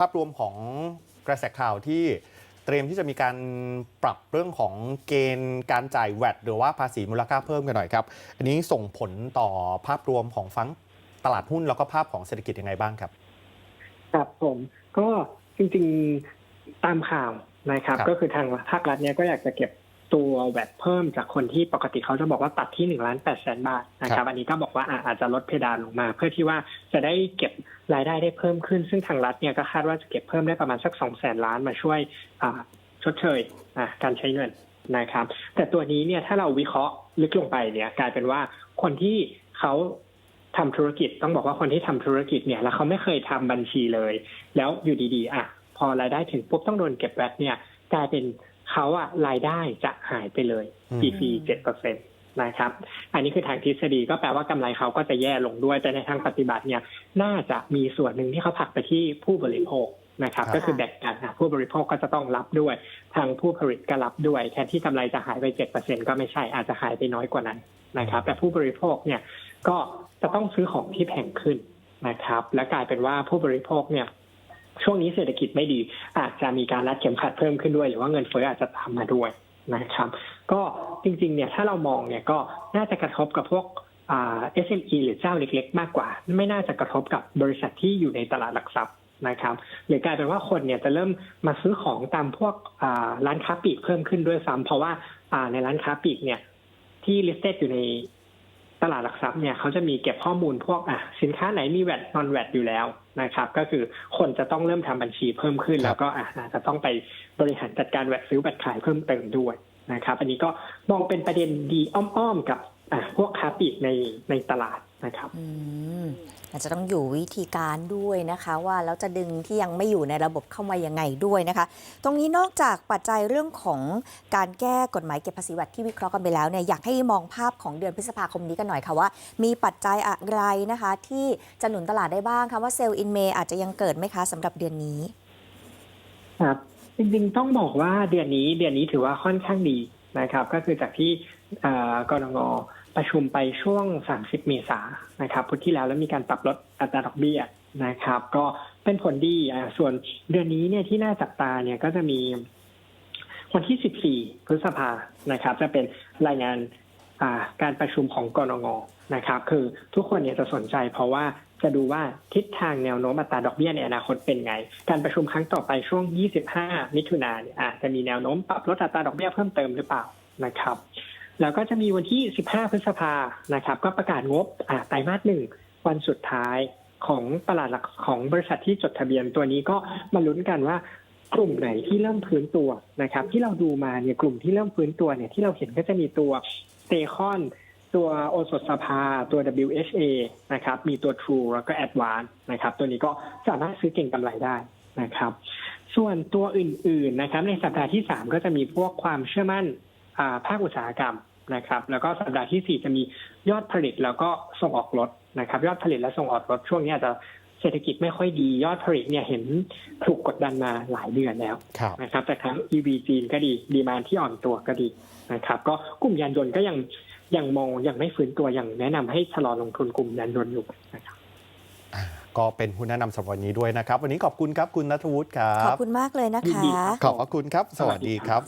ภาพรวมของกระแสข่าวที่เตรียมที่จะมีการปรับเรื่องของเกณฑ์การจ่ายแวดหรือว่าภาษีมูลค่าเพิ่มกันหน่อยครับ อันนี้ส่งผลต่อภาพรวมของฟังตลาดหุ้นแล้วก็ภาพของเศรษฐกิจยังไงบ้างครับ ครับผมก็จริงๆตามข่าวนะครับครับก็คือทางภาครัฐเนี่ยก็อยากจะเก็บ ตัวแวดเพิ่มจากคนที่ปกติเขาจะบอกว่าตัดที่หนึ่งล้านแปดแสนบาทนะครับ อันนี้ก็บอกว่าอะอาจจะลดเพดานลงมา เพื่อที่ว่าจะได้เก็บรายได้ได้เพิ่มขึ้น ซึ่งทางรัฐเนี่ยก็คาดว่าจะเก็บเพิ่มได้ประมาณสักสองแสนล้านมาช่วยอ่าชดเชยอะการใช้เงินนะครับ แต่ตัวนี้เนี่ยถ้าเราวิเคราะห์ลึกลงไปเนี่ย กลายเป็นว่าคนที่เขาทำธุรกิจต้องบอกว่าคนที่ทำธุรกิจเนี่ย แล้วเขาไม่เคยทำบัญชีเลย แล้วอยู่ดีๆอะพอรายได้ถึงปุ๊บต้องโดนเก็บแวดเนี่ยกลายเป็น เขาอะรายได้จะหายไปเลยอืมฟรีเจ็ดเปอร์เซ็นตนะครับ อันนี้คือทางทฤษฎีก็แปลว่ากำไรเขาก็จะแย่ลงด้วย แต่ในทางปฏิบัติเนี่ยน่าจะมีส่วนหนึ่งที่เขาผลักไปที่ผู้บริโภคนะครับครับก็คือแบ่งกันนะผู้บริโภคก็จะต้องรับด้วย ทางผู้ผลิตก็รับด้วยแทนที่กำไรจะหายไปเจ็ดเปอร์เซ็นก็ไม่ใช่อาจจะหายไปน้อยกว่านั้นนะครับ แต่ผู้บริโภคเนี่ยก็จะต้องซื้อของที่แพงขึ้นนะครับ และกลายเป็นว่าผู้บริโภคเนี่ย ช่วงนี้เศรษฐกิจไม่ดี อาจจะมีการรัดเข็มขัดเพิ่มขึ้นด้วย หรือว่าเงินเฟ้ออาจจะตามมาด้วยนะครับ ก็จริงๆ เนี่ยถ้าเรามองเนี่ยก็น่าจะกระทบกับพวกอ่า SME หรือเจ้าเล็ก ๆ มากกว่า ไม่น่าจะกระทบกับบริษัทที่อยู่ในตลาดหลักทรัพย์นะครับหรือกลายเป็นว่าคนเนี่ยจะเริ่มมาซื้อของตามพวกร้านค้าปลีกเพิ่มขึ้นด้วยซ้ำเพราะว่าอ่าในร้านค้าปลีกเนี่ยที่ listed อยู่ใน ตลาดหลักทรัพย์เนี่ยเขาจะมีเก็บข้อมูลพวกอะสินค้าไหนมีแวดนอนแวดอยู่แล้วนะครับ ก็คือคนจะต้องเริ่มทำบัญชีเพิ่มขึ้นครับแล้วก็อะอาจจะต้องไปบริหารจัดการแวดซื้อแวดขายเพิ่มเติมด้วยนะครับ อันนี้ก็มองเป็นประเด็นดีอ้อมๆกับอะพวกค้าปลีกในในตลาด นะครับอืมอาจจะต้องอยู่วิธีการด้วยนะคะว่าแล้วจะดึงที่ยังไม่อยู่ในระบบเข้ามายังไงด้วยนะคะ ตรงนี้นอกจากปัจจัยเรื่องของการแก้กฎหมายเก็บภาษีวัตที่วิเคราะห์กันไปแล้วเนี่ยอยากให้มองภาพของเดือนพฤษภาคมนี้กันหน่อยค่ะว่า มีปัจจัยอะไรนะคะ ที่จะหนุนตลาดได้บ้างคะว่าเซลล์อินเมย์อาจจะยังเกิดไหมคะสำหรับเดือนนี้ ครับจริงๆต้องบอกว่าเดือนนี้เดือนนี้ถือว่าค่อนข้างดีนะครับ ก็คือจากที่เอ่อกรง ประชุมไปช่วง 30 เมษายนนะครับพุธที่แล้วแล้วมีการปรับลดอัตราดอกเบี้ยนะครับ ก็เป็นผลดีอ่าส่วนเดือนนี้เนี่ยที่น่าจับตาเนี่ยก็จะมีวันที่ 14 พฤษภานะครับ จะเป็นรายงานอ่าการประชุมของกรงนะครับ คือทุกคนเนี่ยจะสนใจเพราะว่าจะดูว่าทิศทางแนวโน้มอัตราดอกเบี้ยในอนาคตเป็นไง การประชุมครั้งต่อไปช่วง 25 มิถุนายนเนี่ยอาจจะมีแนวโน้มปรับลดอัตราดอกเบี้ยเพิ่มเติมหรือเปล่านะครับ แล้วก็จะมีวันที่ 15 พฤษภานะครับ ก็ประกาศงบอ่าไตรมาสหนึ่งวันสุดท้ายของตลาดหลักของบริษัทที่จดทะเบียนตัวนี้ก็มาลุ้นกันว่ากลุ่มไหนที่เริ่มฟื้นตัวนะครับ ที่เราดูมาเนี่ยกลุ่มที่เริ่มฟื้นตัวเนี่ยที่เราเห็นก็จะมีตัวเตคอนตัวโอสถสภาตัว WHA นะครับ มีตัว True แล้วก็ Advance นะครับ ตัวนี้ก็สามารถซื้อเก่งกำไรได้นะครับ ส่วนตัวอื่น ๆนะครับ ในสัปดาห์ที่ 3 ก็จะมีพวกความเชื่อมั่นภาคอุตสาหกรรม นะครับ แล้วก็สัปดาห์ทีสี่4จะมียอดผลิตแล้วก็ส่งออกรถนะครับ ยอดผลิตและส่งออกรถช่วงนี้อาจจะเศรษฐกิจไม่ค่อยดียอดผลิตเนี่ยเห็นถูกกดดันมาหลายเดือนแล้วครับนะครับ แต่ทั้ง EV จีนก็ดีดีมานที่อ่อนตัวก็ดีนะครับ ก็กลุ่มยานยนต์ก็ยังยังมองยังไม่ฟื้นตัวยังแนะนำให้ชะลอลงทุนกลุ่มยานยนต์อยู่นะครับก็เป็นหุ้นแนะนำสำหรับวันนี้ด้วยนะครับ วันนี้ขอบคุณครับคุณนัทวุฒิครัขอบบคุณมากเลยนะยินคะดีครับขอบพระคุณครับ สวัสดีครับ